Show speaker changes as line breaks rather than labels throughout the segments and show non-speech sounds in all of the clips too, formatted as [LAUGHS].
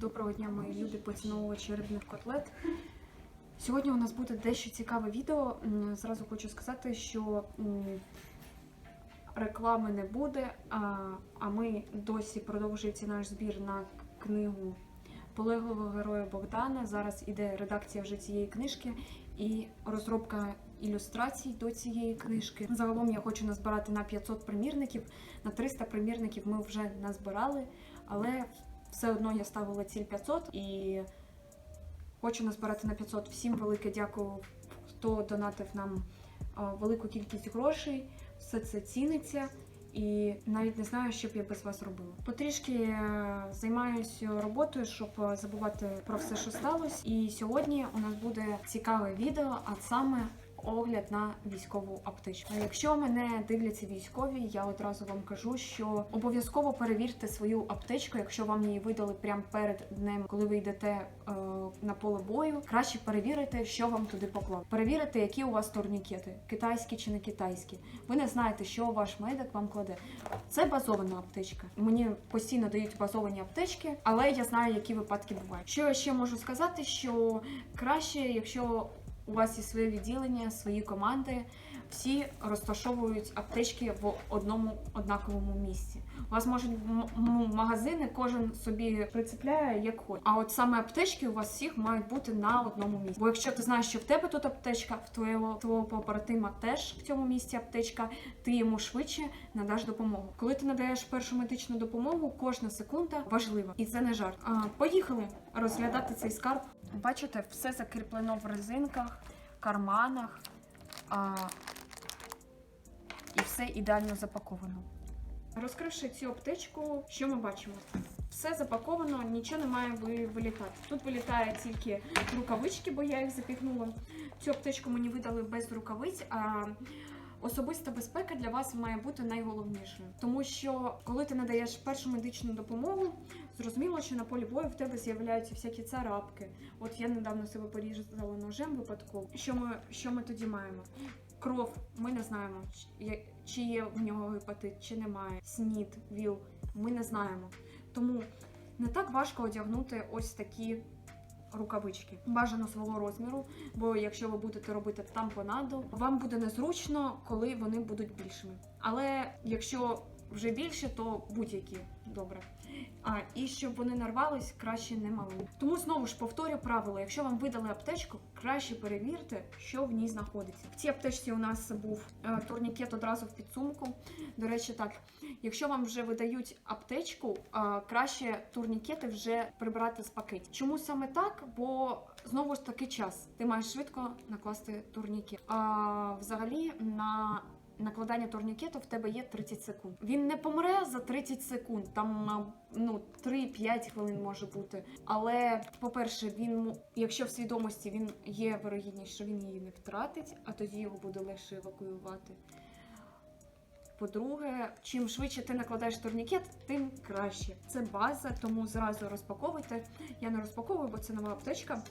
Доброго дня, мої любі поціновувачі рибних котлет. Сьогодні у нас буде дещо цікаве відео. Зразу хочу сказати, що реклами не буде, а, ми досі продовжується наш збір на книгу полеглого героя Богдана. Зараз іде редакція вже цієї книжки і розробка ілюстрацій до цієї книжки. Загалом я хочу назбирати на 500 примірників, на 300 примірників ми вже назбирали, але все одно я ставила ціль 500 і хочу назбирати на 500. Всім велике дякую, хто донатив нам велику кількість грошей. Все це ціниться. І навіть не знаю, що б я без вас робила. Потрішки е, займаюся роботою, щоб е, забувати про все, що сталося. І сьогодні у нас буде цікаве відео, а саме огляд на військову аптечку. Якщо мене дивляться військові, я одразу вам кажу, що обов'язково перевірте свою аптечку, якщо вам її видали прямо перед днем, коли ви йдете е, на поле бою. Краще перевірити, що вам туди поклав. Перевірити, які у вас турнікети, китайські чи не китайські. Ви не знаєте, що ваш медик вам кладе. Це базована аптечка. Мені постійно дають базовані аптечки, але я знаю, які випадки бувають. Що я ще можу сказати, що краще, якщо у вас є своє відділення, свої команди, всі розташовують аптечки в одному однаковому місці. У вас можуть магазини, кожен собі прицепляє як хоче. А от саме аптечки у вас всіх мають бути на одному місці. Бо якщо ти знаєш, що в тебе тут аптечка, в твоєго твого побратима теж в цьому місці аптечка, ти йому швидше надаш допомогу. Коли ти надаєш першу медичну допомогу, кожна секунда важлива, і це не жарт. А, поїхали розглядати цей скарб. Бачите, все закріплено в резинках, карманах. А, і все ідеально запаковано. Розкривши цю аптечку, що ми бачимо? Все запаковано, нічого не має вилітати. Тут вилітає тільки рукавички, бо я їх запіхнула. Цю аптечку мені видали без рукавиць. А особиста безпека для вас має бути найголовнішою, тому що коли ти надаєш першу медичну допомогу, зрозуміло, що на полі бою в тебе з'являються всякі царапки. От я недавно себе порізала ножем випадково. Що ми, що ми тоді маємо? Кров, ми не знаємо, чи є- в нього гепатит, чи немає. Снід, ВІЛ, ми не знаємо. Тому не так важко одягнути ось такі рукавички. Бажано свого розміру, бо якщо ви будете робити тампонаду, вам буде незручно, коли вони будуть більшими. Але якщо вже більше, то будь-які добре. А і щоб вони нарвались, краще не мали. Тому знову ж повторю правило: якщо вам видали аптечку, краще перевірте, що в ній знаходиться. В цій аптечці у нас був е, турнікет одразу в підсумку. До речі, так, якщо вам вже видають аптечку, е, краще турнікети вже прибрати з пакетів. Чому саме так? Бо знову ж таки час. Ти маєш швидко накласти турнікет. А взагалі на накладання турнікету в тебе є 30 секунд. Він не помре за 30 секунд, там ну 3-5 хвилин може бути. Але, по-перше, він якщо в свідомості він є вирогідність, що він її не втратить, а тоді його буде легше евакуювати. По-друге, чим швидше ти накладаєш турнікет, тим краще. Це база, тому зразу розпаковуйте. Я не розпаковую, бо це нова аптечка.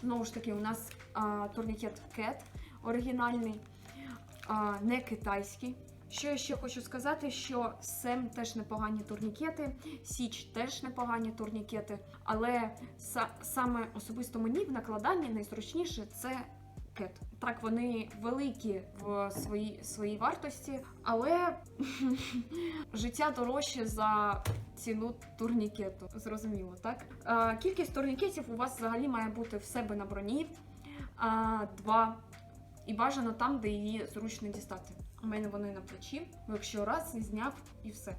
Знову ж таки, у нас а, турнікет Cat оригінальний, не китайський. Що я ще хочу сказати, що Сем теж непогані турнікети, Січ теж непогані турнікети, але са- саме особисто мені в накладанні найзручніше це кет. Так, вони великі в своїй своїй вартості, але [LAUGHS] життя дорожче за ціну турнікету. Зрозуміло, так? Кількість турнікетів у вас взагалі має бути в себе на броні. Два. І бажано там, де її зручно дістати. У мене вони на плечі, якщо раз зняв і все.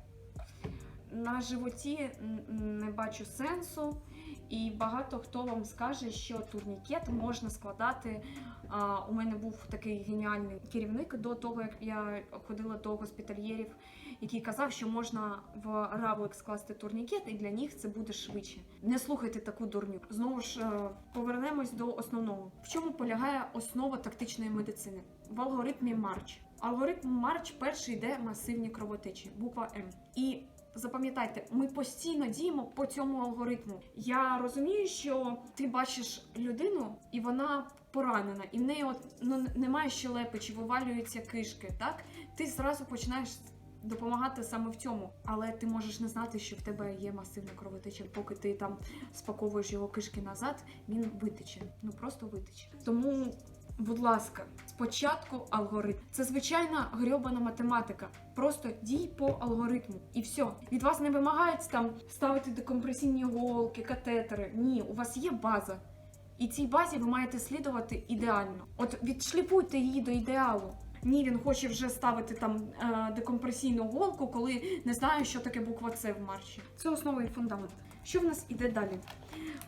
На животі не бачу сенсу, і багато хто вам скаже, що турнікет можна складати. А, у мене був такий геніальний керівник до того, як я ходила до госпітальєрів, який казав, що можна в равлик скласти турнікет, і для них це буде швидше. Не слухайте таку дурню. Знову ж е, повернемось до основного. В чому полягає основа тактичної медицини? В алгоритмі Марч. Алгоритм Марч перший йде масивні кровотечі, буква М. І запам'ятайте, ми постійно діємо по цьому алгоритму. Я розумію, що ти бачиш людину, і вона поранена, і в неї от ну немає щелепи чи вивалюються кишки. Так ти зразу починаєш допомагати саме в цьому. Але ти можеш не знати, що в тебе є масивна кровотеча, поки ти там спаковуєш його кишки назад, він витече. Ну просто витече. Тому. Будь ласка, спочатку алгоритм. Це звичайна грьобана математика. Просто дій по алгоритму. І все. Від вас не вимагають там ставити декомпресійні голки, катетери. Ні, у вас є база. І цій базі ви маєте слідувати ідеально. От відшліфуйте її до ідеалу. Ні, він хоче вже ставити там е, декомпресійну голку, коли не знає, що таке буква С в марші. Це основа фундамент. Що в нас іде далі?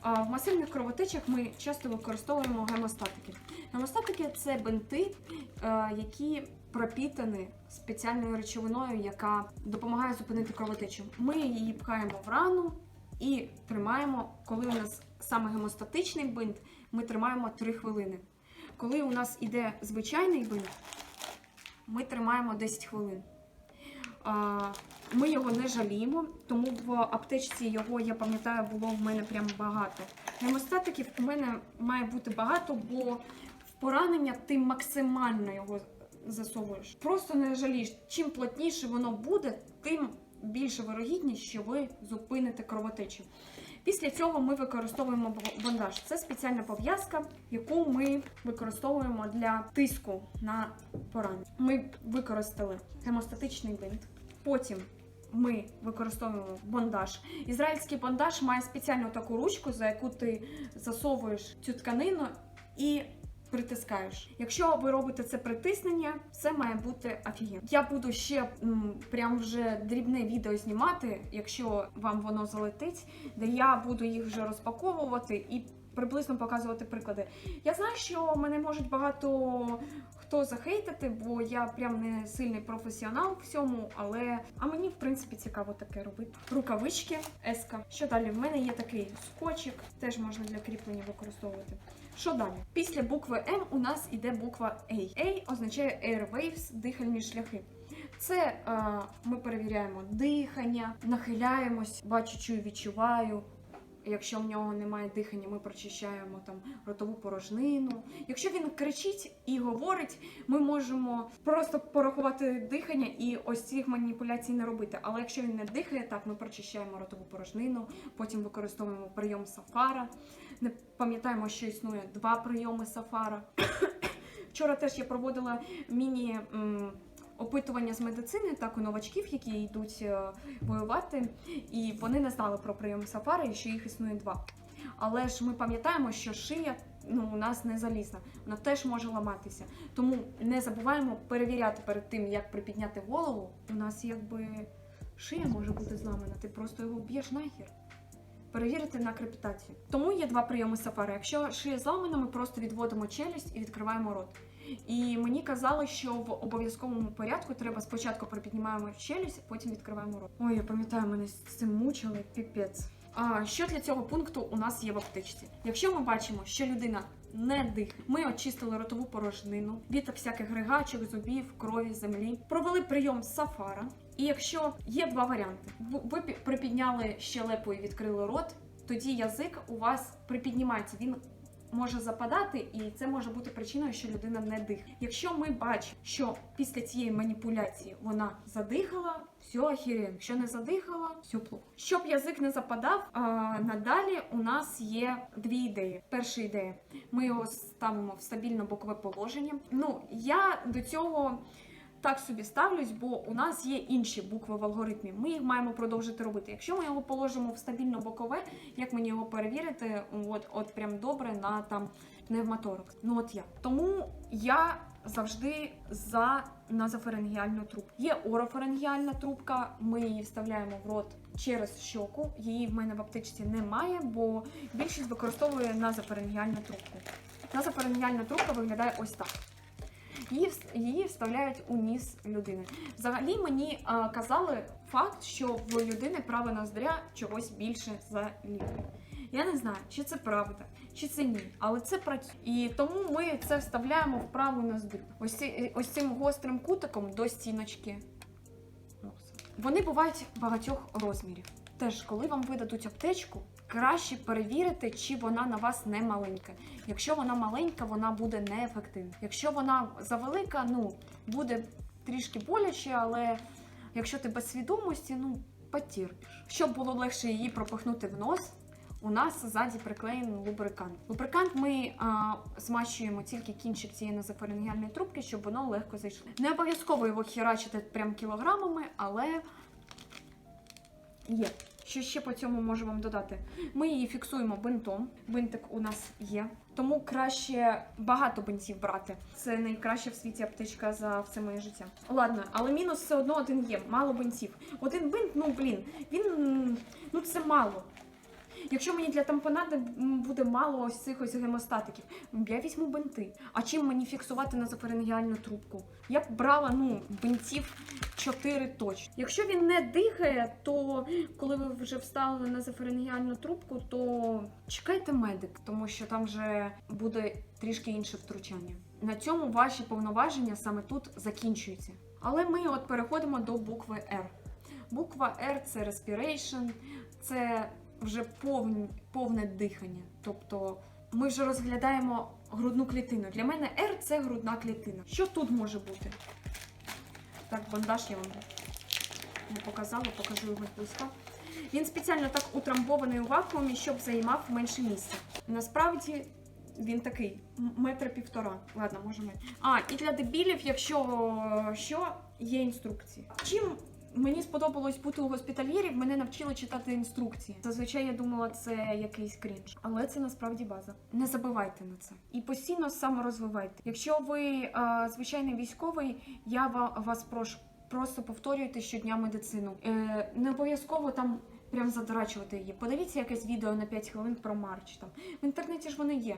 В масивних кровотечах ми часто використовуємо гемостатики. Гемостатики це бинти, е, які пропітані спеціальною речовиною, яка допомагає зупинити кровотечу. Ми її пхаємо в рану і тримаємо, коли у нас саме гемостатичний бинт, ми тримаємо 3 хвилини. Коли у нас іде звичайний бинт, ми тримаємо 10 хвилин. Ми його не жаліємо, тому в аптечці його, я пам'ятаю, було в мене прям багато. Гемостатиків у мене має бути багато, бо поранення ти максимально його засовуєш. Просто не жалієш. Чим плотніше воно буде, тим більше вирогідність, що ви зупините кровотечу. Після цього ми використовуємо бандаж. Це спеціальна пов'язка, яку ми використовуємо для тиску на поранення. Ми використали гемостатичний бинт. Потім ми використовуємо бандаж. Ізраїльський бандаж має спеціальну таку ручку, за яку ти засовуєш цю тканину і притискаєш. Якщо ви робите це притиснення, це має бути офігенно. Я буду ще м, прям вже дрібне відео знімати, якщо вам воно залетить, де я буду їх вже розпаковувати і приблизно показувати приклади. Я знаю, що мене можуть багато хто захейтити, бо я прям не сильний професіонал в цьому, але а мені в принципі цікаво таке робити. Рукавички еска. Що далі? В мене є такий скотчик, теж можна для кріплення використовувати. Що далі? Після букви М у нас іде буква A. A означає airwaves, дихальні шляхи. Це е, ми перевіряємо дихання, нахиляємось, бачу, чую, відчуваю. Якщо в нього немає дихання, ми прочищаємо там ротову порожнину. Якщо він кричить і говорить, ми можемо просто порахувати дихання і ось цих маніпуляцій не робити. Але якщо він не дихає, так ми прочищаємо ротову порожнину, потім використовуємо прийом сафара. Не пам'ятаємо, що існує два прийоми сафара. [COUGHS] Вчора теж я проводила міні. Опитування з медицини, так у новачків, які йдуть е, воювати, і вони не знали про прийом сафари і що їх існує два. Але ж ми пам'ятаємо, що шия ну, у нас не залізна, вона теж може ламатися. Тому не забуваємо перевіряти перед тим, як припідняти голову. У нас якби шия може бути зламана, ти просто його б'єш нахер. Перевірити на крепітацію. Тому є два прийоми сафари. Якщо шия зламана, ми просто відводимо челюсть і відкриваємо рот. І мені казали, що в обов'язковому порядку треба спочатку припіднімаємо челюсть, потім відкриваємо рот. Ой, я пам'ятаю, мене з цим мучили, піпець. А що для цього пункту у нас є в аптечці? Якщо ми бачимо, що людина не дихає, ми очистили ротову порожнину від всяких ригачок, зубів, крові, землі, провели прийом сафара. І якщо є два варіанти, ви пі- припідняли щелепу і відкрили рот, тоді язик у вас припіднімається. Він може западати, і це може бути причиною, що людина не дихає. Якщо ми бачимо, що після цієї маніпуляції вона задихала, все охеренно. Якщо не задихала, все плохо. Щоб язик не западав, а, надалі у нас є дві ідеї. Перша ідея: ми його ставимо в стабільне бокове положення. Ну я до цього. Так собі ставлюсь, бо у нас є інші букви в алгоритмі. Ми їх маємо продовжити робити. Якщо ми його положимо в стабільно бокове, як мені його перевірити? От, от прям добре на там пневмоторакс. Ну от я. Тому я завжди за назофарингіальну трубку. Є орофарингіальна трубка, ми її вставляємо в рот через щоку. Її в мене в аптечці немає, бо більшість використовує назофарингіальну трубку. Назофарингіальна трубка виглядає ось так. Її, її вставляють у ніс людини. Взагалі мені а, казали факт, що в людини праве ноздря чогось більше за ліве. Я не знаю, чи це правда, чи це ні, але це працює. І тому ми це вставляємо в праву ноздрю. Ось, ось цим гострим кутиком до стіночки. Вони бувають багатьох розмірів. Теж, коли вам видадуть аптечку, краще перевірити, чи вона на вас не маленька. Якщо вона маленька, вона буде неефективна. Якщо вона завелика, ну буде трішки боляче, але Якщо ти без свідомості, ну потерпиш. Щоб було легше її пропихнути в нос, у нас ззаді приклеєний лубрикант. Лубрикант ми а, змащуємо тільки кінчик цієї назофарингеальної трубки, щоб воно легко зайшло. Не обов'язково його херачити прям кілограмами, але є. Що ще по цьому можу вам додати? Ми її фіксуємо бинтом. Бинтик у нас є. Тому краще багато бинтів брати. Це найкраща в світі аптечка за все моє життя. Ладно, але мінус все одно один є. Мало бинтів. Один бинт, ну блін, він ну це мало. Якщо мені для тампонади буде мало ось цих ось гемостатиків, я візьму бинти. А чим мені фіксувати назофарингеальну трубку? Я б брала ну бинтів 4 точно. Якщо він не дихає, то коли ви вже вставили назофарингеальну трубку, то чекайте медик, тому що там вже буде трішки інше втручання. На цьому ваші повноваження саме тут закінчуються. Але ми от переходимо до букви R. Буква R це respiration, це вже повн, повне дихання. Тобто ми вже розглядаємо грудну клітину. Для мене R це грудна клітина. Що тут може бути? Так, бандаж я вам не показала, покажу його зблизька. Він спеціально так утрамбований у вакуумі, щоб займав менше місця. Насправді він такий метра півтора. Ладно, може метр. А, і для дебілів, якщо що, є інструкції. Чим мені сподобалось бути у госпітальєрів, мене навчили читати інструкції. Зазвичай я думала, це якийсь крінж, але це насправді база. Не забивайте на це і постійно саморозвивайте. Якщо ви е, звичайний військовий, я вас прошу. Просто повторюйте щодня медицину. Е, не обов'язково там прям задрачувати її. Подивіться якесь відео на 5 хвилин про марч. Там в інтернеті ж вони є.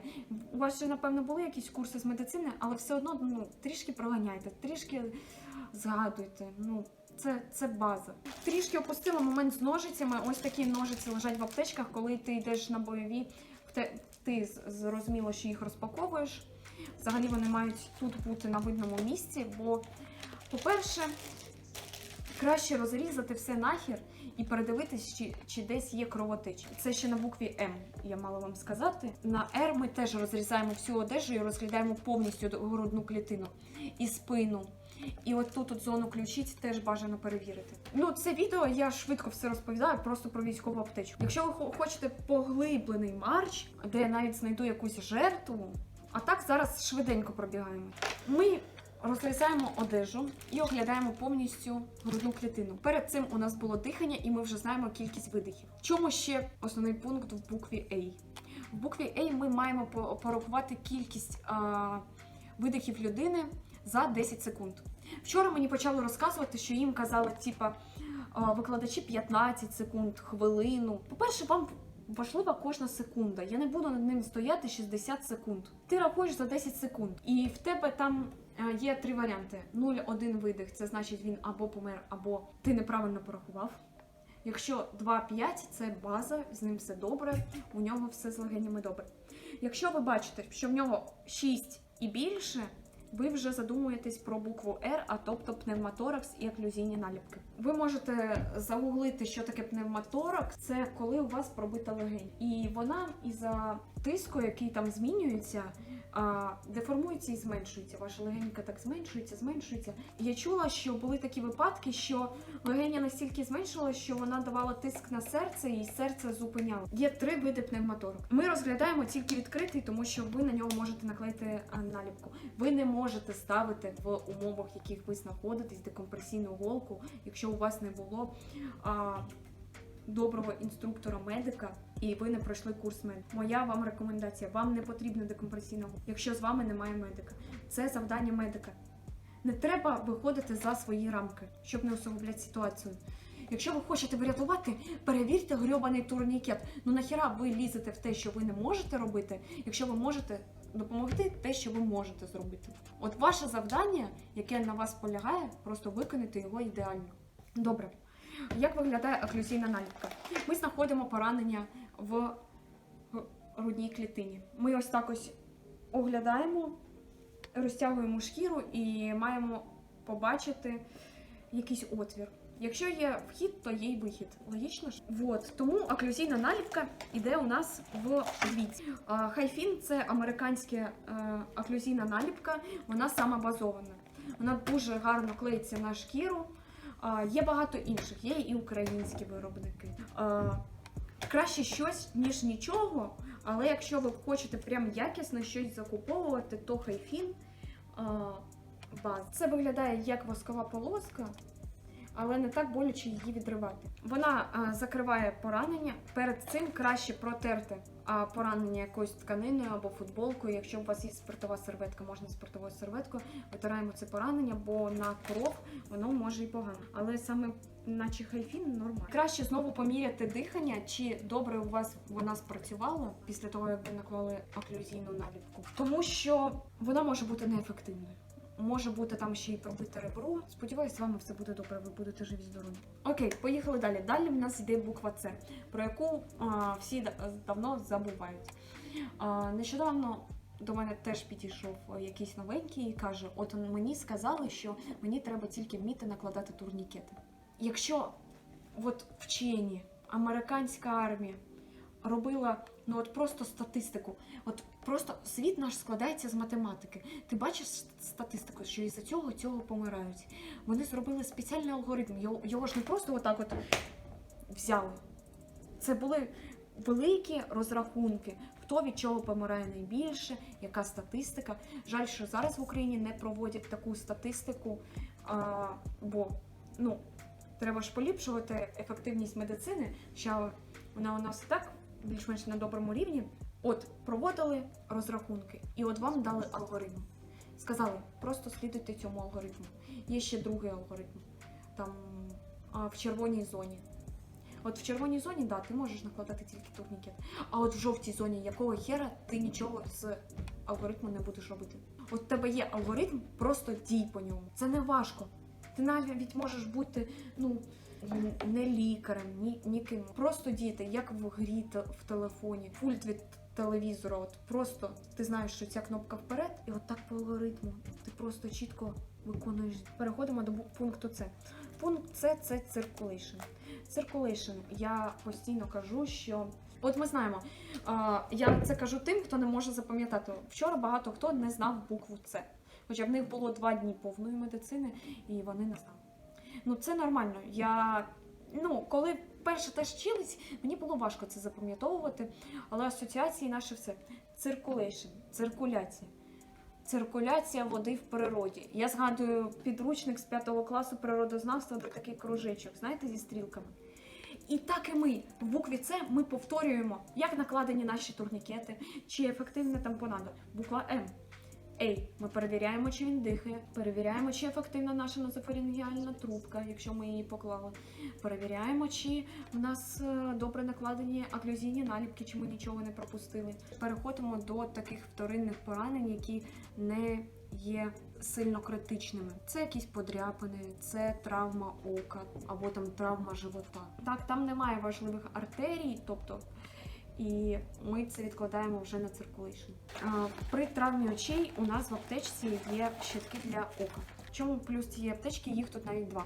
У вас же напевно були якісь курси з медицини, але все одно ну трішки проганяйте, трішки згадуйте. Ну це, це база. Трішки опустила момент з ножицями. Ось такі ножиці лежать в аптечках, коли ти йдеш на бойові. Ти зрозуміло, що їх розпаковуєш. Взагалі вони мають тут бути на видному місці, бо, по-перше, краще розрізати все нахер і передивитись, чи, чи десь є кровотеча. Це ще на букві М, я мала вам сказати. На Р ми теж розрізаємо всю одежу і розглядаємо повністю грудну клітину і спину. І от тут от зону ключиць теж бажано перевірити. Ну, це відео я швидко все розповідаю просто про військову аптечку. Якщо ви хочете поглиблений марч, де я навіть знайду якусь жертву, а так зараз швиденько пробігаємо. Ми розрізаємо одежу і оглядаємо повністю грудну клітину. Перед цим у нас було дихання, і ми вже знаємо кількість видихів. Чому ще основний пункт в букві A? В букві A ми маємо порахувати кількість а, видихів людини за 10 секунд. Вчора мені почали розказувати, що їм казали, типа, викладачі 15 секунд, хвилину. По-перше, вам важлива кожна секунда. Я не буду над ним стояти 60 секунд. Ти рахуєш за 10 секунд, і в тебе там е, є три варіанти: 0-1 видих, це значить він або помер, або ти неправильно порахував. Якщо 2-5 це база, з ним все добре, у нього все з легенями добре. Якщо ви бачите, що в нього 6 і більше, ви вже задумуєтесь про букву R, а тобто пневмоторакс і оклюзійні наліпки. Ви можете загуглити, що таке пневмоторакс. Це коли у вас пробита легень. І вона із-за тиску, який там змінюється, деформується і зменшується. Ваша легенька так зменшується, зменшується. Я чула, що були такі випадки, що легеня настільки зменшилася, що вона давала тиск на серце, і серце зупиняло. Є три види пневмоторок. Ми розглядаємо тільки відкритий, тому що ви на нього можете наклеїти наліпку. Ви не можете ставити в умовах, в яких ви знаходитесь, декомпресійну голку, якщо у вас не було. Доброго інструктора медика, і ви не пройшли курс медика. Моя вам рекомендація: вам не потрібна декомпресійна голка, якщо з вами немає медика. Це завдання медика. Не треба виходити за свої рамки, щоб не усугубляти ситуацію. Якщо ви хочете врятувати, перевірте грьобаний турнікет. Ну нахіра ви лізете в те, що ви не можете робити, якщо ви можете допомогти те, що ви можете зробити. От ваше завдання, яке на вас полягає, просто виконати його ідеально. Добре. Як виглядає оклюзійна наліпка? Ми знаходимо поранення в грудній клітині. Ми ось так ось оглядаємо, розтягуємо шкіру і маємо побачити якийсь отвір. Якщо є вхід, то є й вихід. Логічно ж? Вот. Тому оклюзійна наліпка іде у нас в двійці. А, Хайфін це американська е, оклюзійна наліпка, вона сама базована. Вона дуже гарно клеїться на шкіру. Є багато інших, є і українські виробники. Краще щось, ніж нічого, але якщо ви хочете прям якісно щось закуповувати, то хайфін баз. Це виглядає як воскова полоска, але не так боляче її відривати. Вона закриває поранення. Перед цим краще протерти поранення якоюсь тканиною або футболкою. Якщо у вас є спиртова серветка, можна спиртовою серветкою. Витираємо це поранення, бо на кров воно може і погано. Але саме наче хайфін нормально. Краще знову поміряти дихання, чи добре у вас вона спрацювала після того, як ви наклали оклюзійну наліпку. Тому що вона може бути неефективною. Може бути там ще й пробите ребро. Сподіваюсь, з вами все буде добре, ви будете живі здорові. Окей, поїхали далі. Далі в нас йде буква С, про яку а, всі давно забувають. А, нещодавно до мене теж підійшов якийсь новенький і каже: От мені сказали, що мені треба тільки вміти накладати турнікети. Якщо от вчені, американська армія робила ну от просто статистику, от просто світ наш складається з математики. Ти бачиш статистику, що із-за цього цього помирають. Вони зробили спеціальний алгоритм. Його, його ж не просто отак от взяли. Це були великі розрахунки, хто від чого помирає найбільше, яка статистика. Жаль, що зараз в Україні не проводять таку статистику, а, бо ну, треба ж поліпшувати ефективність медицини, що вона у нас і так більш-менш на доброму рівні. От проводили розрахунки, і от вам дали алгоритм. Сказали, просто слідуйте цьому алгоритму. Є ще другий алгоритм. Там в червоній зоні. От в червоній зоні, да, ти можеш накладати тільки турнікет. А от в жовтій зоні якого хера ти нічого з алгоритму не будеш робити. От в тебе є алгоритм, просто дій по ньому. Це не важко. Ти навіть можеш бути, ну. Не лікарем, ні, ніким. Просто діти, як в грі в телефоні, пульт від телевізора. От просто ти знаєш, що ця кнопка вперед, і от так по алгоритму. Ти просто чітко виконуєш. Переходимо до пункту С. Пункт С це circulation. Circulation. Я постійно кажу, що. От ми знаємо, я це кажу тим, хто не може запам'ятати. Вчора багато хто не знав букву С. Хоча в них було два дні повної медицини, і вони не знали. Ну це нормально. Я ну, коли перше теж вчились, мені було важко це запам'ятовувати, але асоціації наше все. Circulation, циркуляція. Циркуляція води в природі. Я згадую підручник з 5 класу природознавства, де такий кружечок, знаєте, зі стрілками. І так і ми в букві С ми повторюємо, як накладені наші турнікети, чи ефективна тампонада. Буква М. Ей, ми перевіряємо, чи він дихає, перевіряємо, чи ефективна наша назофарінгіальна трубка, якщо ми її поклали. Перевіряємо, чи в нас е, добре накладені оклюзійні наліпки, чи ми нічого не пропустили. Переходимо до таких вторинних поранень, які не є сильно критичними. Це якісь подряпини, це травма ока або там травма живота. Так, там немає важливих артерій, тобто і ми це відкладаємо вже на циркулейшн. При травмі очей у нас в аптечці є щитки для ока. Чому плюс цієї аптечки? Їх тут навіть два.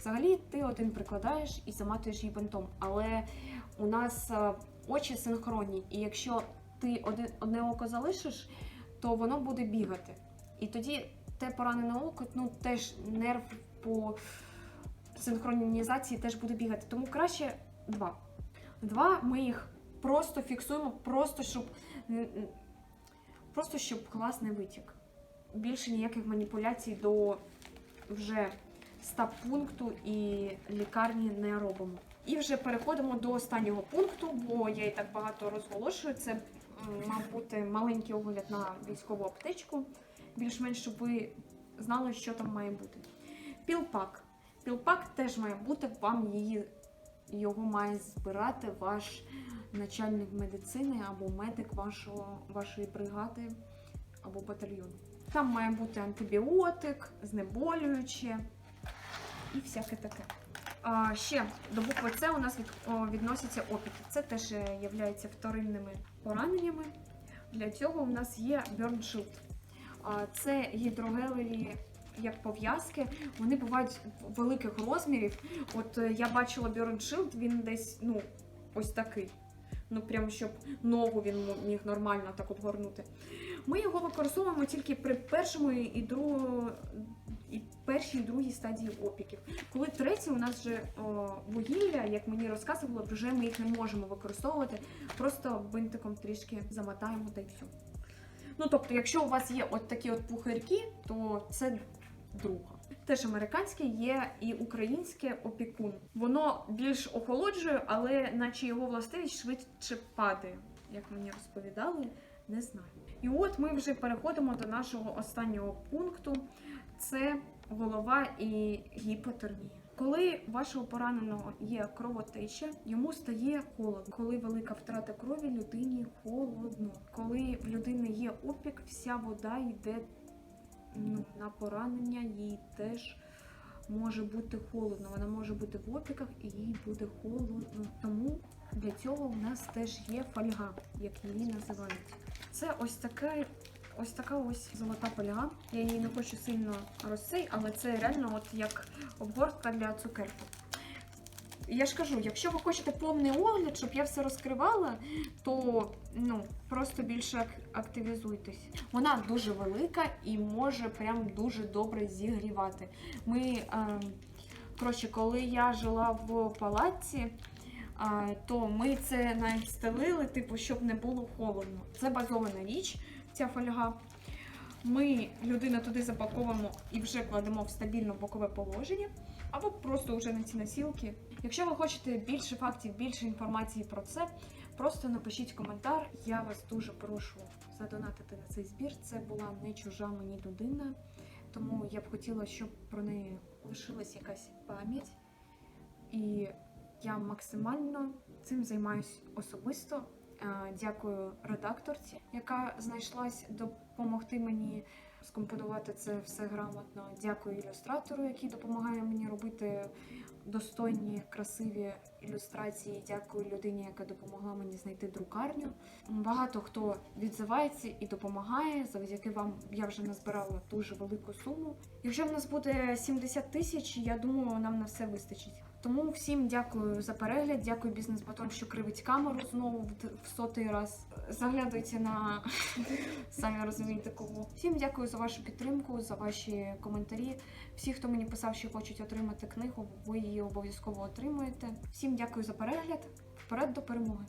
Взагалі, ти один прикладаєш і заматуєш її бинтом, але у нас очі синхронні, і якщо ти одне око залишиш, то воно буде бігати. І тоді те поранене око, ну теж нерв по синхронізації теж буде бігати. Тому краще два. Два ми їх просто фіксуємо, просто щоб просто щоб глаз не витік. Більше ніяких маніпуляцій до вже стаб пункту і лікарні не робимо. І вже переходимо до останнього пункту, бо я і так багато розголошую. Це мав бути маленький огляд на військову аптечку, більш-менш, щоб ви знали, що там має бути. Пілпак. Пілпак теж має бути, вам її, його має збирати ваш начальник медицини або медик вашого, вашої бригади або батальйону. Там має бути антибіотик, знеболююче і всяке таке. А, ще до букви С у нас від, о, відносяться опіки. Це теж являється вторинними пораненнями. Для цього у нас є Burn Shield. Це гідрогелеві як пов'язки. Вони бувають великих розмірів. От е, я бачила Burn Shield, він десь ну, ось такий. Ну, прям щоб ногу він міг нормально так обгорнути. Ми його використовуємо тільки при першому і другому, і першій і другій стадії опіків. Коли третє, у нас вже о, вугілля, як мені розказували, вже ми їх не можемо використовувати. Просто бинтиком трішки замотаємо та й все. Ну тобто, якщо у вас є от такі от пухирки, то це друга. Теж американське є і українське опікун. Воно більш охолоджує, але наче його властивість швидше падає, як мені розповідали, не знаю. І от ми вже переходимо до нашого останнього пункту: це голова і гіпотермія. Коли вашого пораненого є кровотеча, йому стає холодно. Коли велика втрата крові, людині холодно. Коли в людини є опік, вся вода йде на поранення, їй теж може бути холодно. Вона може бути в опіках і їй буде холодно. Тому для цього у нас теж є фольга, як її називають. Це ось таке. Ось така ось золота поля. Я її не хочу сильно розсей, але це реально от як обгортка для цукерки. Я ж кажу, якщо ви хочете повний огляд, щоб я все розкривала, то ну просто більше активізуйтесь. Вона дуже велика і може прям дуже добре зігрівати. Ми, е, коротше, коли я жила в палаці, е, то ми це навіть типу, щоб не було холодно. Це базована річ, ця фольга. Ми людину туди запаковуємо і вже кладемо в стабільне бокове положення, або просто вже на ці носілки. Якщо ви хочете більше фактів, більше інформації про це, просто напишіть коментар. Я вас дуже прошу задонатити на цей збір. Це була не чужа мені людина, тому я б хотіла, щоб про неї лишилась якась пам'ять. І я максимально цим займаюсь особисто. Е, Дякую редакторці, яка знайшлась допомогти мені скомпонувати це все грамотно. Дякую ілюстратору, який допомагає мені робити достойні, красиві ілюстрації. Дякую людині, яка допомогла мені знайти друкарню. Багато хто відзивається і допомагає. Завдяки вам я вже назбирала дуже велику суму. Якщо в нас буде 70 тисяч, я думаю, нам на все вистачить. Тому всім дякую за перегляд. Дякую бізнес-батон, що кривить камеру знову в, сотий раз. Заглядуйте на [LAUGHS] самі розумієте кого. Всім дякую за вашу підтримку, за ваші коментарі. Всі, хто мені писав, що хочуть отримати книгу, ви її обов'язково отримуєте. Всім дякую за перегляд. Вперед до перемоги!